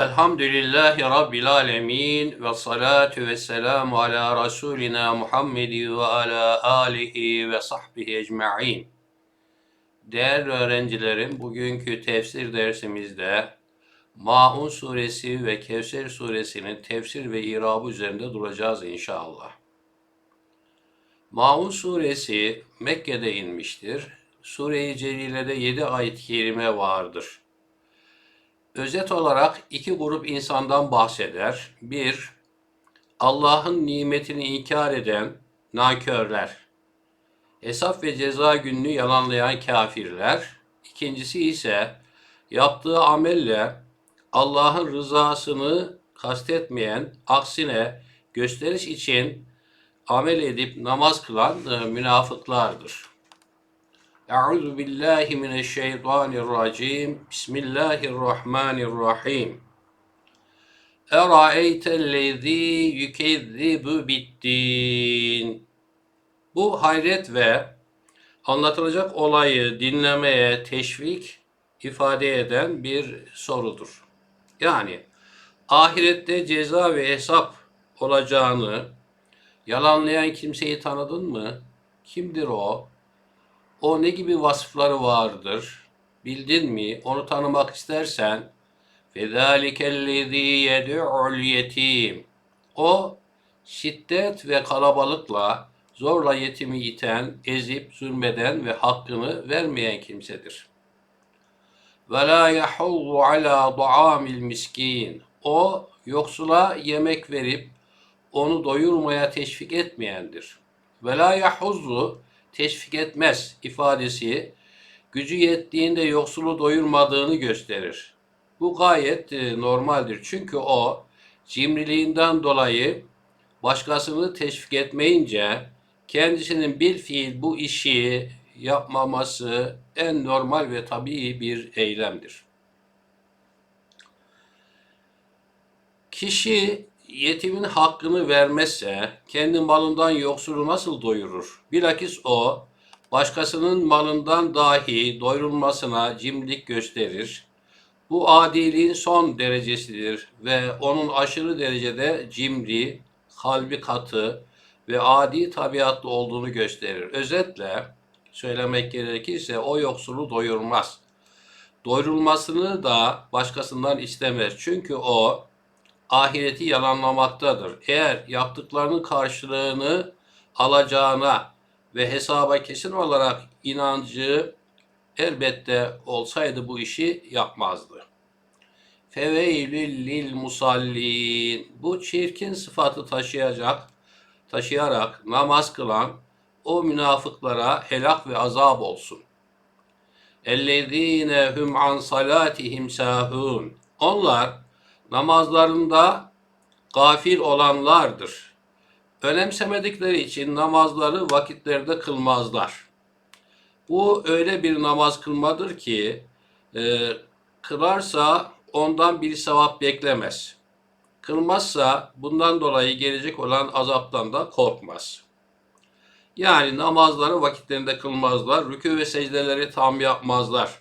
Elhamdülillahi Rabbil alemin ve salatu ve selamu ala Resulina Muhammedi ve ala alihi ve sahbihi ecma'in. Değerli öğrencilerim, bugünkü tefsir dersimizde Maun suresi ve Kevser suresinin tefsir ve irabı üzerinde duracağız inşallah. Maun suresi Mekke'de inmiştir. Sure-i Celile'de 7 ayet-i kerime vardır. Özet olarak iki grup insandan bahseder. Bir, Allah'ın nimetini inkar eden nankörler. Hesap ve ceza gününü yalanlayan kafirler. İkincisi ise yaptığı amelle Allah'ın rızasını kastetmeyen, aksine gösteriş için amel edip namaz kılan e, münafıklardır. Euzu billahi mineşşeytanirracim. Bismillahirrahmanirrahim. Eraeytellezî yükezzibu biddin. Bu hayret ve anlatılacak olayı dinlemeye teşvik ifade eden bir sorudur. Yani ahirette ceza ve hesap olacağını yalanlayan kimseyi tanıdın mı? Kimdir o? O ne gibi vasıfları vardır? Bildin mi? Onu tanımak istersen فَذَٰلِكَ الَّذ۪ي يَدُعُ الْيَت۪يمِ O şiddet ve kalabalıkla zorla yetimi iten, ezip, zulmeden ve hakkını vermeyen kimsedir. وَلَا يَحُضُّ عَلَى طَعَامِ الْمِسْكِينَ O yoksula yemek verip onu doyurmaya teşvik etmeyendir. وَلَا يَحُضُّ teşvik etmez ifadesi gücü yettiğinde yoksulu doyurmadığını gösterir. Bu gayet e, normaldir. Çünkü o cimriliğinden dolayı başkasını teşvik etmeyince kendisinin bir fiil bu işi yapmaması en normal ve tabii bir eylemdir. Kişi yetimin hakkını vermezse kendi malından yoksulu nasıl doyurur? Bilakis o başkasının malından dahi doyurulmasına cimrilik gösterir. Bu adiliğin son derecesidir ve onun aşırı derecede cimri, kalbi katı ve adi tabiatlı olduğunu gösterir. Özetle söylemek gerekirse o yoksulu doyurmaz. Doyurulmasını da başkasından istemez. Çünkü o ahireti yalanlamaktadır. Eğer yaptıklarının karşılığını alacağına ve hesaba kesin olarak inancı elbette olsaydı bu işi yapmazdı. Feveylül lil musallin. Bu çirkin sıfatı taşıyacak, taşıyarak namaz kılan o münafıklara helak ve azap olsun. Ellezine hum an salatihim sahun. Onlar namazlarında gafil olanlardır. Önemsemedikleri için namazları vakitlerde kılmazlar. Bu öyle bir namaz kılmadır ki e, kılarsa ondan bir sevap beklemez. Kılmazsa bundan dolayı gelecek olan azaptan da korkmaz. Yani namazları vakitlerinde kılmazlar, rükû ve secdeleri tam yapmazlar.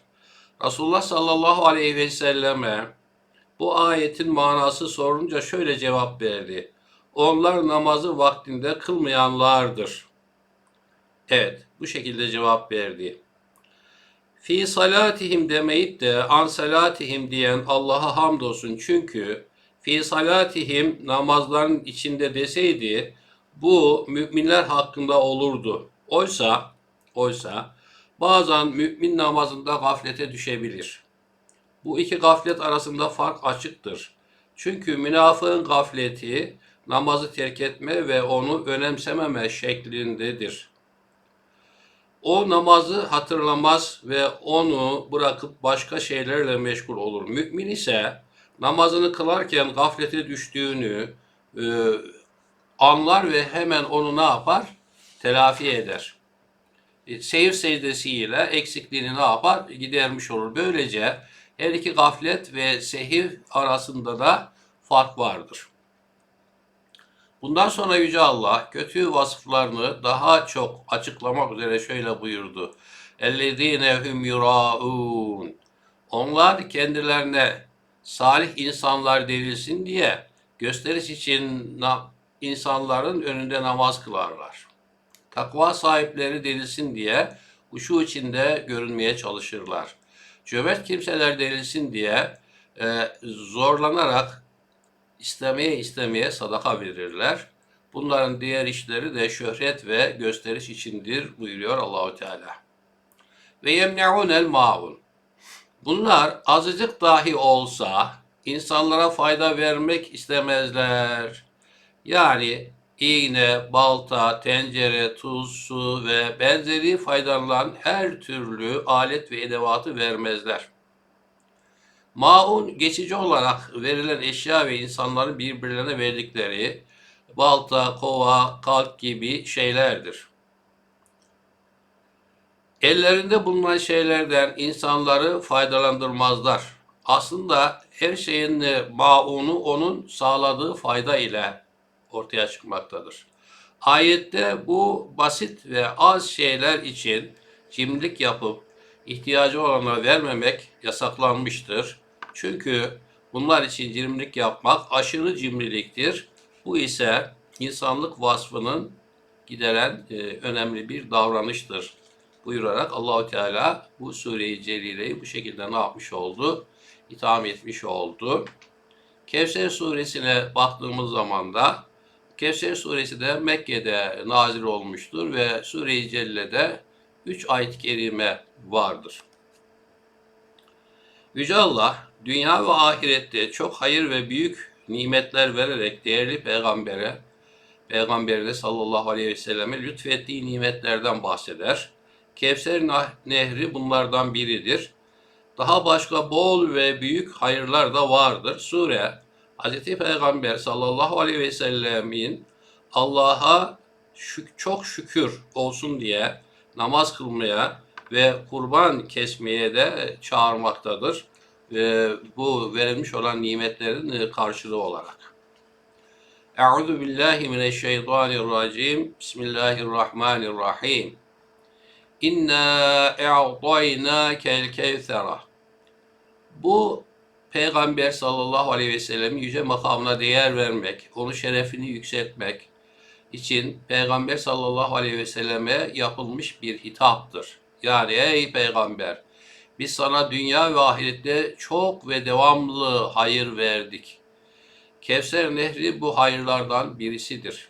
Resulullah sallallahu aleyhi ve selleme bu ayetin manası sorunca şöyle cevap verdi. Onlar namazı vaktinde kılmayanlardır. Evet, bu şekilde cevap verdi. Fi salatihim demeyip de an salatihim diyen Allah'a hamdolsun. Çünkü fi salatihim namazların içinde deseydi bu müminler hakkında olurdu. Oysa oysa bazen mümin namazında gaflete düşebilir. Bu iki gaflet arasında fark açıktır. Çünkü münafığın gafleti namazı terk etme ve onu önemsememe şeklindedir. O namazı hatırlamaz ve onu bırakıp başka şeylerle meşgul olur. Mümin ise namazını kılarken gaflete düştüğünü e, anlar ve hemen onu ne yapar? Telafi eder. E, seyir secdesiyle eksikliğini ne yapar? Gidermiş olur. Böylece her iki gaflet ve sehiv arasında da fark vardır. Bundan sonra Yüce Allah kötü vasıflarını daha çok açıklamak üzere şöyle buyurdu. اَلَّذ۪ينَ هُمْ يُرَاءُونَ Onlar kendilerine salih insanlar denilsin diye gösteriş için na- insanların önünde namaz kılarlar. Takva sahipleri denilsin diye huşu içinde görünmeye çalışırlar. Cömert kimseler denilsin diye e, zorlanarak istemeye istemeye sadaka verirler. Bunların diğer işleri de şöhret ve gösteriş içindir buyuruyor Allahu Teala. Ve yemne'unel maun. Bunlar azıcık dahi olsa insanlara fayda vermek istemezler. Yani iğne, balta, tencere, tuz, su ve benzeri faydalanılan her türlü alet ve edevatı vermezler. Maun geçici olarak verilen eşya ve insanların birbirlerine verdikleri balta, kova, kalk gibi şeylerdir. Ellerinde bulunan şeylerden insanları faydalandırmazlar. Aslında her şeyin e, maunu onun sağladığı fayda ile ortaya çıkmaktadır. Ayette bu basit ve az şeyler için cimrilik yapıp ihtiyacı olana vermemek yasaklanmıştır. Çünkü bunlar için cimrilik yapmak aşırı cimriliktir. Bu ise insanlık vasfının gideren e, önemli bir davranıştır buyurarak Allahu Teala bu sureyi celileyi bu şekilde ne yapmış oldu? İtham etmiş oldu. Kevser suresine baktığımız zaman da Kevser suresi de Mekke'de nazil olmuştur ve Sure-i Celle'de 3 ayet-i kerime vardır. Yüce Allah dünya ve ahirette çok hayır ve büyük nimetler vererek değerli peygambere, peygamberine sallallahu aleyhi ve selleme lütfettiği nimetlerden bahseder. Kevser nehri bunlardan biridir. Daha başka bol ve büyük hayırlar da vardır. Sure Hz. Peygamber sallallahu aleyhi ve sellemin Allah'a şük- çok şükür olsun diye namaz kılmaya ve kurban kesmeye de çağırmaktadır. Ve bu verilmiş olan nimetlerin e, karşılığı olarak. Euzu billahi mineşşeytanirracim. Bismillahirrahmanirrahim. İnna e'taynakel kevsera. Bu Peygamber sallallahu aleyhi ve sellem'in yüce makamına değer vermek, onun şerefini yükseltmek için Peygamber sallallahu aleyhi ve selleme yapılmış bir hitaptır. Yani ey Peygamber biz sana dünya ve ahirette çok ve devamlı hayır verdik. Kevser Nehri bu hayırlardan birisidir.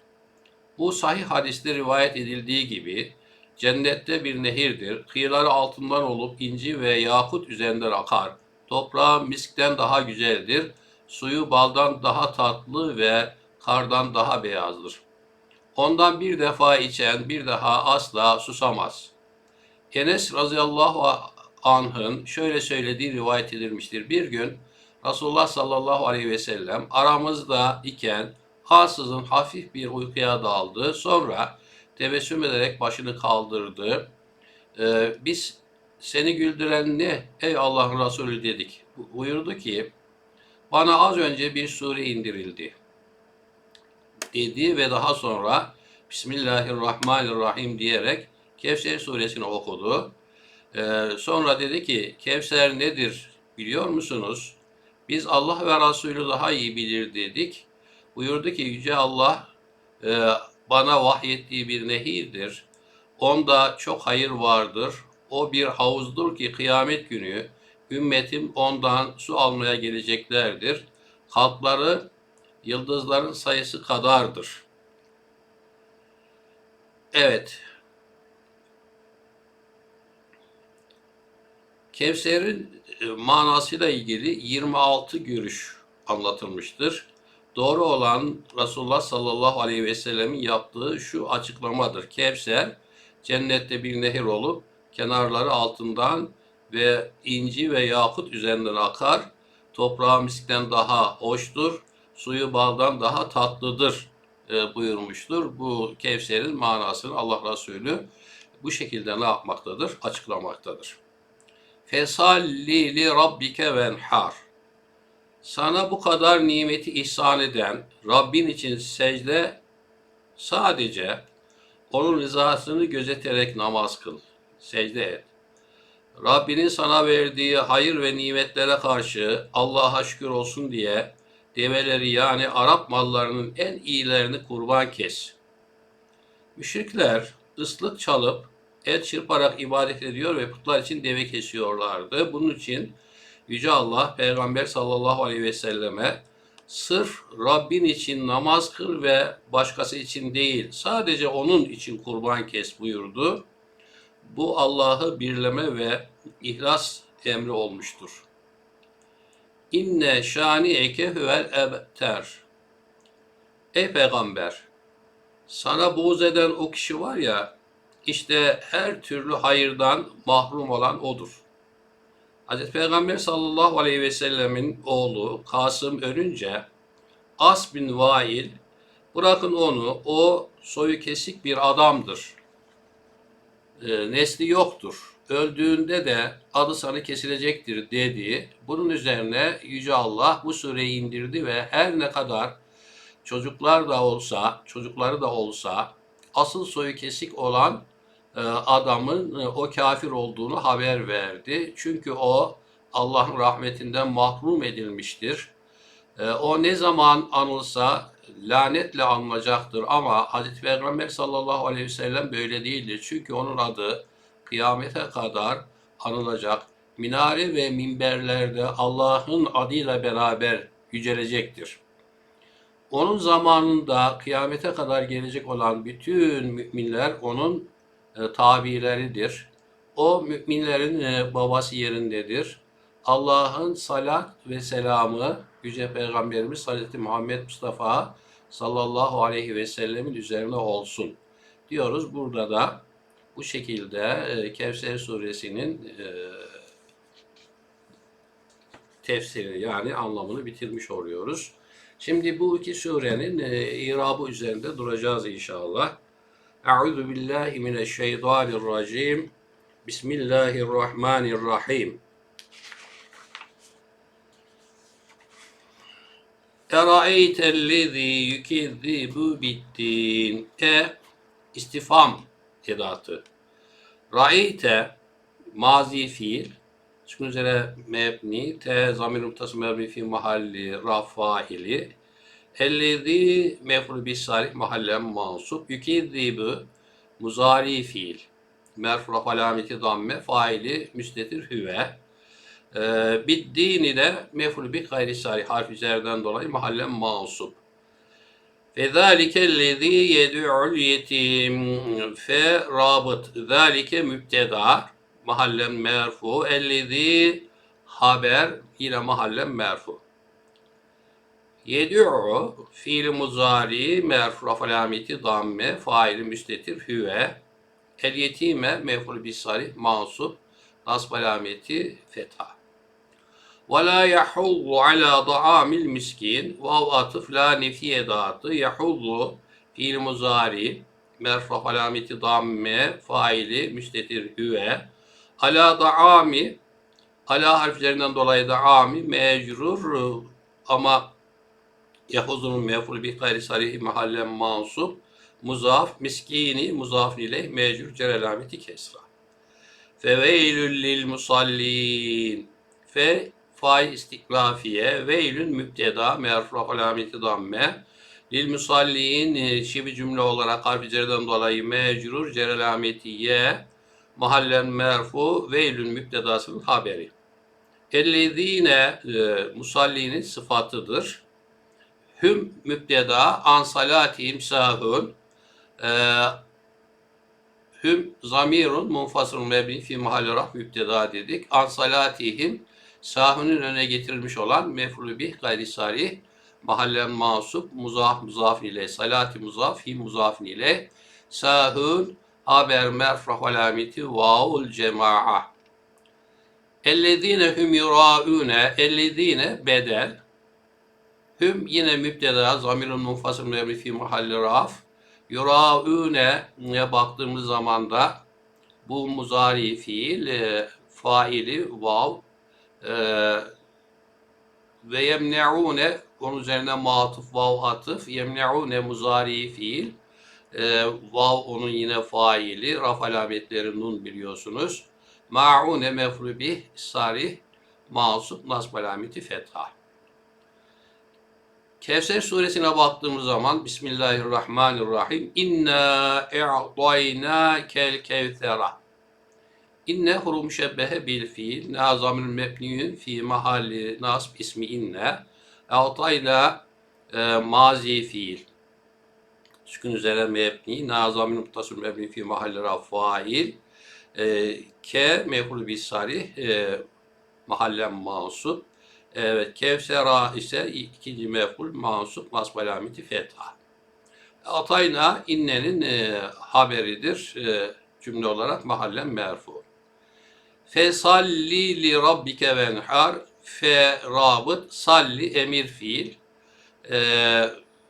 Bu sahih hadiste rivayet edildiği gibi cennette bir nehirdir. Kıyıları altından olup inci ve yakut üzerinden akar. Toprağı miskten daha güzeldir. Suyu baldan daha tatlı ve kardan daha beyazdır. Ondan bir defa içen bir daha asla susamaz. Enes razıyallahu anh'ın şöyle söylediği rivayet edilmiştir. Bir gün Resulullah sallallahu aleyhi ve sellem aramızda iken ansızın hafif bir uykuya daldı. Sonra tebessüm ederek başını kaldırdı. Ee, biz seni güldüren ne ey Allah'ın Resulü dedik. Buyurdu ki bana az önce bir sure indirildi dedi ve daha sonra Bismillahirrahmanirrahim diyerek Kevser suresini okudu. Ee, sonra dedi ki Kevser nedir biliyor musunuz? Biz Allah ve Resulü daha iyi bilir dedik. Buyurdu ki Yüce Allah e, bana vahyettiği bir nehirdir. Onda çok hayır vardır. O bir havuzdur ki kıyamet günü ümmetim ondan su almaya geleceklerdir. Kalpları yıldızların sayısı kadardır. Evet. Kevser'in e, manasıyla ilgili 26 görüş anlatılmıştır. Doğru olan Resulullah sallallahu aleyhi ve sellemin yaptığı şu açıklamadır. Kevser cennette bir nehir olup kenarları altından ve inci ve yakut üzerinden akar. Toprağı miskten daha hoştur, suyu baldan daha tatlıdır e, buyurmuştur. Bu Kevser'in manasını Allah Resulü bu şekilde ne yapmaktadır? Açıklamaktadır. Fesalli li rabbike venhar. Sana bu kadar nimeti ihsan eden Rabbin için secde sadece onun rızasını gözeterek namaz kıl. Secde et. Rabbinin sana verdiği hayır ve nimetlere karşı Allah'a şükür olsun diye develeri yani Arap mallarının en iyilerini kurban kes. Müşrikler ıslık çalıp el çırparak ibadet ediyor ve putlar için deve kesiyorlardı. Bunun için Yüce Allah Peygamber sallallahu aleyhi ve selleme sırf Rabbin için namaz kıl ve başkası için değil sadece onun için kurban kes buyurdu. Bu Allah'ı birleme ve ihlas emri olmuştur. İnne şani eke huvel ebter. Ey peygamber, sana buğz eden o kişi var ya, işte her türlü hayırdan mahrum olan odur. Hazreti Peygamber sallallahu aleyhi ve sellemin oğlu Kasım ölünce As bin Vail bırakın onu o soyu kesik bir adamdır. E, nesli yoktur. Öldüğünde de adı sana kesilecektir dedi. Bunun üzerine Yüce Allah bu sureyi indirdi ve her ne kadar çocuklar da olsa, çocukları da olsa asıl soyu kesik olan e, adamın e, o kafir olduğunu haber verdi. Çünkü o Allah'ın rahmetinden mahrum edilmiştir. E, O ne zaman anılsa lanetle anılacaktır ama Hazreti Peygamber sallallahu aleyhi ve sellem böyle değildir. Çünkü onun adı kıyamete kadar anılacak. Minare ve minberlerde Allah'ın adıyla beraber yücelecektir. Onun zamanında kıyamete kadar gelecek olan bütün müminler onun e, tabileridir. O müminlerin e, babası yerindedir. Allah'ın salat ve selamı Yüce Peygamberimiz Hazreti Muhammed Mustafa sallallahu aleyhi ve sellemin üzerine olsun diyoruz. Burada da bu şekilde e, Kevser suresinin e, tefsiri yani anlamını bitirmiş oluyoruz. Şimdi bu iki surenin e, irabı üzerinde duracağız inşallah. Euzu billahi mineşşeytanirracim. Bismillahirrahmanirrahim. Eraeytellezî yükezzibu biddin. E istifam edatı. Ra'eyte mazi fiil. Çıkın üzere mebni. Te zamir noktası mebni fi mahalli rafaili. Ellezî mef'ul bis salih mahallen mansup. Yükezzibu muzari fiil. Merfu alameti damme faili müstetir hüve. Ee, Biddini de mef'ul bi gayri sarih harf üzerinden dolayı mahallen mansup. Ellezî yed'ul yetim fe rabıt. Zalike mübteda mahallen merfu. Ellezî haber yine mahallen merfu. Yed'u fiil muzari merfu alameti damme faili müstetir hüve. El yetime mef'ul bis sarih mansup nasb alameti fetha. Ve la yahullu ala da'amil miskin. Vav atıf la nefi edatı. Yahullu fiil muzari. Merfu alameti damme. Faili müstetir hüve. Ala da'ami. Ala harflerinden dolayı da'ami mecrur ama yahuzunun meful bi gayri sarihi mahallen mansup. Muzaf, miskini, muzaf ile mecrur cer alameti kesra. Feveylül lil musallin. Fe fail istiklafiye veylün mübteda merfu alameti damme lil musalliin e, şibi cümle olarak harf cerden dolayı mecrur cer alameti ye mahallen merfu veylün mübtedasının haberi. Ellezine e, musallinin sıfatıdır. Hüm mübteda an salatihim sahun e, hüm zamirun munfasılun mebni fi mahalli raf mübteda dedik. An salatihim sahunun öne getirilmiş olan mef'ulü bih gayri sarih mahallen masup muzaf muzaf ile salati muzaf hi muzaf ile sahun haber merfah alameti vaul cema'a. Ellezine hum yuraune ellezine bedel. Hüm yine müpteda zamirun munfasıl mebni fi mahalli raf. Yuraune baktığımız zaman da bu muzari fiil e, faili vav ve yemne'une onun üzerine matıf vav atıf yemne'une muzari fiil e, vav onun yine faili raf alametleri nun biliyorsunuz Ma'une mefru bih sarih masup nasb alameti fetha. Kevser suresine baktığımız zaman Bismillahirrahmanirrahim. İnna e'dayna kel kevsera. İnne huru müşebbehe bil fiil. Nazamül mebniyün fi mahalli nasb ismi inne. E'dayna e, mazi fiil. Sükun üzere mebni. Nazamül muttasül mebni fi mahalli rafail. E, ke mefhul bis sarih. E, mahallen mansup. Evet, Kevsera ise ikinci mef'ul mansup nasb alameti fetha. Atayna innenin e, haberidir e, cümle olarak mahallen merfu. Fesalli li rabbike venhar fe rabıt salli emir fiil e,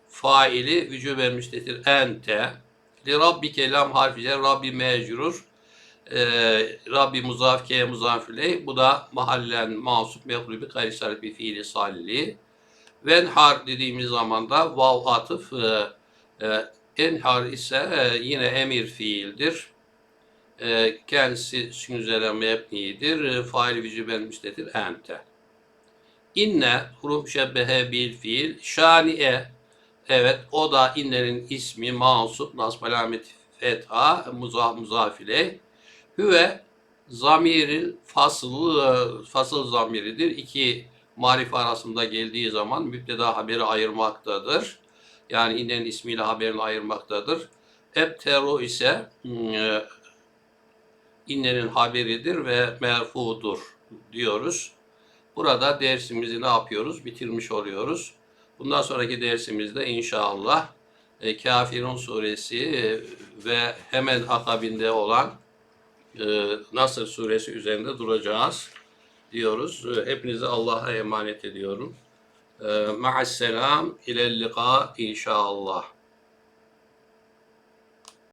faili vücube müstetir ente li rabbike lam harfi cer Rabbi mecrur e, Rabbi muzaf ke muzafiley. Bu da mahallen masup mehlubi kayısar bir fiili salli. Venhar dediğimiz zaman da vav atıf e, e, enhar ise e, yine emir fiildir. E, kendisi sün üzere mebnidir. E, fail vücuben müstetir ente. İnne huruf şebbehe bil fiil şani'e Evet o da innenin ismi mansup nasb alameti fetha muzaf muzafile Hüve zamiri fasıl, fasıl zamiridir. İki marif arasında geldiği zaman müpteda haberi ayırmaktadır. Yani innen ismiyle haberini ayırmaktadır. Ebteru ise e, innenin haberidir ve merfudur diyoruz. Burada dersimizi ne yapıyoruz? Bitirmiş oluyoruz. Bundan sonraki dersimizde inşallah e, Kafirun suresi e, ve hemen akabinde olan e, Nasr suresi üzerinde duracağız diyoruz. E, Hepinizi Allah'a emanet ediyorum. E, Ma'asselam ilel lika inşallah.